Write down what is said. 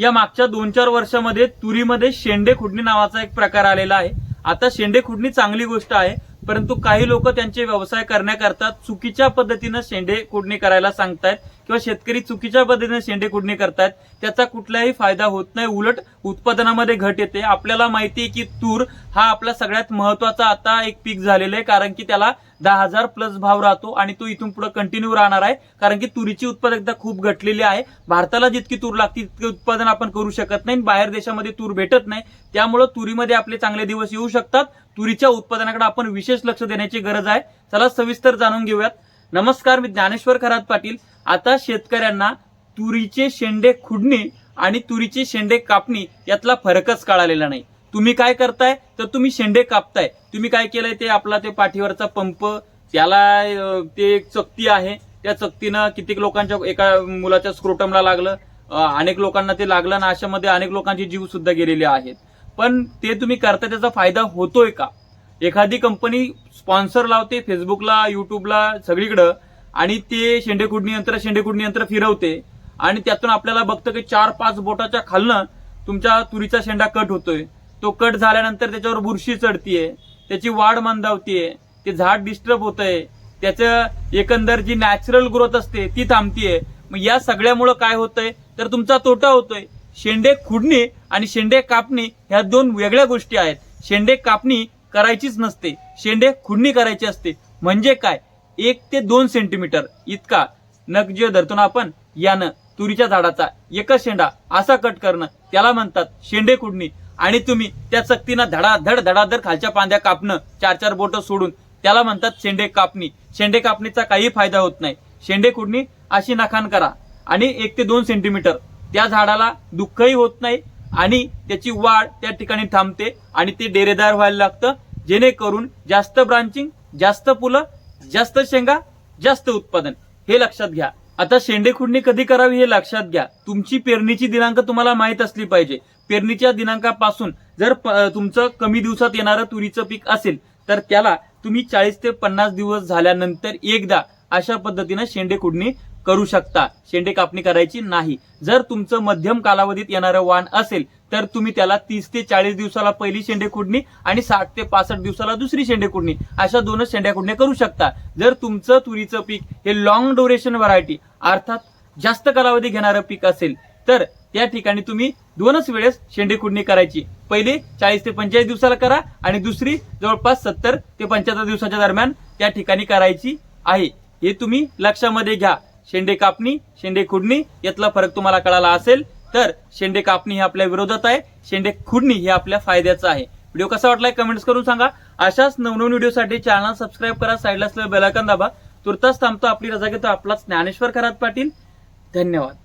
या मागच्या दोन चार वर्षामध्ये तुरीमध्ये शेंडे खुडणी नावाचा एक प्रकार आलेला आहे. आता शेंडे खुडणी चांगली गोष्ट आहे परंतु काही लोक त्यांचे व्यवसाय करण्याकरता चुकीच्या पद्धतीनं शेंडे खुडणी करायला सांगतायत. किंवा शेतकरी चुकीच्या पद्धतीने शेंडे कुडणी करतायत त्याचा कुठलाही फायदा होत नाही. उलट उत्पादनामध्ये घट येते. आपल्याला माहिती आहे की तूर हा आपला सगळ्यात महत्त्वाचा आता एक पीक झालेला आहे कारण की त्याला दहा हजार प्लस भाव राहतो आणि तो इथून पुढे कंटिन्यू राहणार आहे कारण की तुरीची उत्पादकता खूप घटलेली आहे. भारताला जितकी तूर लागते तितके उत्पादन आपण करू शकत नाही. बाहेर देशामध्ये तूर भेटत नाही. त्यामुळे तुरीमध्ये आपले चांगले दिवस येऊ शकतात. तुरीच्या उत्पादनाकडे आपण विशेष लक्ष देण्याची गरज आहे. चला सविस्तर जाणून घेऊयात. नमस्कार मी ज्ञानेश्वर खरात पाटील. आता शेतकऱ्यांना तुरीचे शेंडे खुडणी आणि तुरीचे शेंडे कापणी यातला फरकच कळालेला नाही. तुम्ही काय करताय? तर तुम्ही शेंडे कापताय. तुम्ही काय केलंय? ते आपला ते पाठीवरचा पंप त्याला ते एक चकती आहे. त्या चकतीनं कित्येक लोकांच्या एका मुलाच्या स्क्रोटमला लागलं. अनेक लोकांना ते लागलं ना अशामध्ये अनेक लोकांचे जीव सुद्धा गेलेले आहेत. पण ते तुम्ही करता त्याचा फायदा होतोय का? एखादी कंपनी स्पॉन्सर लावते फेसबुकला युट्यूबला सगळीकडं आणि ते शेंडेकुडणी यंत्र शेंडेकुडणी यंत्र फिरवते आणि त्यातून आपल्याला बघतं की चार पाच बोटाच्या खालनं तुमच्या तुरीचा शेंडा कट होतोय. तो कट झाल्यानंतर त्याच्यावर बुरशी चढतीये त्याची वाढ मंदावतीये ते झाड डिस्टर्ब होतंय त्याचं एकंदर जी नॅचरल ग्रोथ असते ती थांबतीये. मग या सगळ्यामुळं काय होतंय? तर तुमचा तोटा होतोय. शेंडे खुडणी आणि शेंडे कापणी ह्या दोन वेगळ्या गोष्टी आहेत. शेंडे कापणी करायचीच नसते. शेंडे खुडणी करायची असते. म्हणजे काय? एक ते दोन सेंटीमीटर इतका. नख जे धरतो ना आपण यानं. तुरीच्या झाडाचा. एकच शेंडा. असा कट करणं. त्याला म्हणतात शेंडे खुडणी आणि तुम्ही त्या चक्तीनं धडाधड धडाधड खालच्या पांद्या कापणं. चार चार बोट सोडून. त्याला म्हणतात शेंडे कापणी. शेंडे कापणीचा काही फायदा होत नाही. शेंडे खुडणी अशी नखान करा. आणि एक ते दोन सेंटीमीटर त्या झाडाला दुःखही होत नाही आणि त्याची वाढ त्या ठिकाणी थांबते आणि ते डेरेदार व्हायला लागतं. जेणेकरून जास्त ब्रांचिंग जास्त फुलं जास्त शेंगा जास्त उत्पादन. हे लक्षात घ्या. आता शेंडे खुडणी कधी करावी हे लक्षात घ्या. तुमची पेरणीची दिनांक तुम्हाला माहीत असली पाहिजे. पेरणीच्या दिनांकापासून जर तुमचं कमी दिवसात येणारं तुरीचं पीक असेल तर त्याला तुम्ही चाळीस ते पन्नास दिवस झाल्यानंतर एकदा अशा पद्धतीनं शेंडे खुडणी करू शकता. शेंडे कापणी करायची नाही. जर तुमचं मध्यम कालावधीत येणारं वाण असेल तर तुम्ही त्याला तीस ते चाळीस दिवसाला पहिली शेंडे खुडणी आणि साठ ते पासष्ट दिवसाला दुसरी शेंडे खुडणी अशा दोनच शेंड्या खुडण्या करू शकता. जर तुमचं तुरीचं पीक हे लॉंग ड्युरेशन व्हरायटी अर्थात जास्त कालावधी घेणारं पीक असेल तर त्या ठिकाणी तुम्ही दोनच वेळेस शेंडे खुडणी करायची. पहिली चाळीस ते पंचेचाळीस दिवसाला करा आणि दुसरी जवळपास सत्तर ते पंच्याहत्तर दिवसाच्या दरम्यान त्या ठिकाणी करायची आहे. हे तुम्ही लक्षामध्ये घ्या. शेंडे कापणी शेंडे खुडणी यातला फरक तुम्हाला कळाला असेल तर शेंडे कापणी हे आपल्या विरोधात आहे शेंडे खुडणी हे आपल्या फायद्याचं आहे. व्हिडिओ कसा वाटलाय कमेंट्स करून सांगा. अशाच नवनवीन व्हिडिओसाठी चॅनल सबस्क्राईब करा साईडला असलेलं बेलायकन दाबा. तुर्तास थांबतो आपली रजा घेतो आपला ज्ञानेश्वर खरात पाटील. धन्यवाद.